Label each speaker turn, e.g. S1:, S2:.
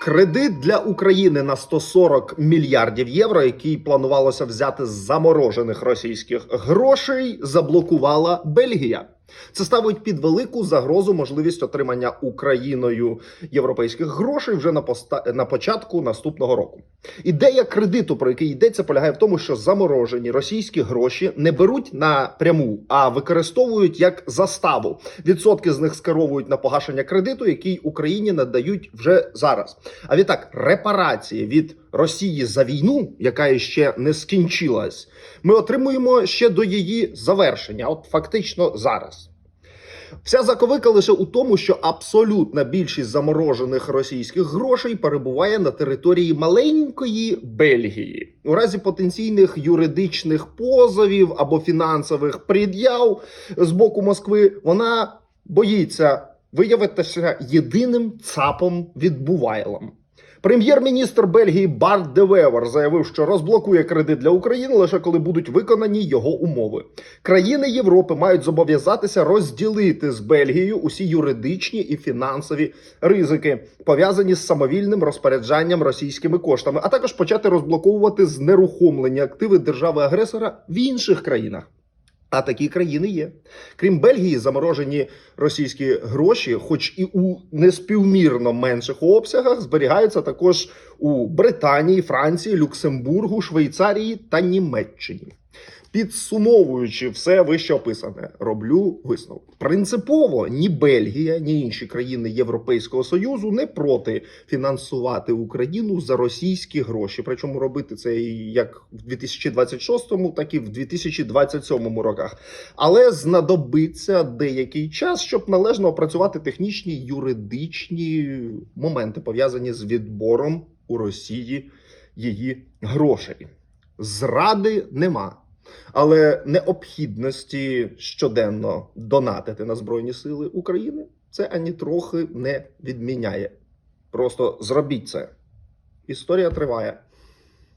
S1: Кредит для України на 140 мільярдів євро, який планувалося взяти з заморожених російських грошей, заблокувала Бельгія. Це ставить під велику загрозу можливість отримання Україною європейських грошей вже на поста... на початку наступного року. Ідея кредиту, про який йдеться, полягає в тому, що заморожені російські гроші не беруть напряму, а використовують як заставу. Відсотки з них скеровують на погашення кредиту, який Україні надають вже зараз. А відтак репарації від Росії за війну, яка ще не скінчилась, ми отримуємо ще до її завершення, от фактично зараз. Вся заковика лише у тому, що абсолютна більшість заморожених російських грошей перебуває на території маленької Бельгії. У разі потенційних юридичних позовів або фінансових пред'яв з боку Москви вона боїться виявитися єдиним цапом відбувайлом. Прем'єр-міністр Бельгії Барт де Вевер заявив, що розблокує кредит для України лише коли будуть виконані його умови. Країни Європи мають зобов'язатися розділити з Бельгією усі юридичні і фінансові ризики, пов'язані з самовільним розпоряджанням російськими коштами, а також почати розблоковувати знерухомлені активи держави-агресора в інших країнах. А такі країни є. Крім Бельгії, заморожені російські гроші, хоч і у неспівмірно менших обсягах, зберігаються також у Британії, Франції, Люксембургу, Швейцарії та Німеччині. Підсумовуючи все вище описане, роблю висновок. Принципово ні Бельгія, ні інші країни Європейського союзу не проти фінансувати Україну за російські гроші. Причому робити це як в 2026, так і в 2027 роках. Але знадобиться деякий час, щоб належно опрацювати технічні юридичні моменти пов'язані з відбором у Росії її грошей. Зради нема. Але необхідності щоденно донатити на Збройні Сили України це ані трохи не відміняє. Просто зробіть це. Історія триває.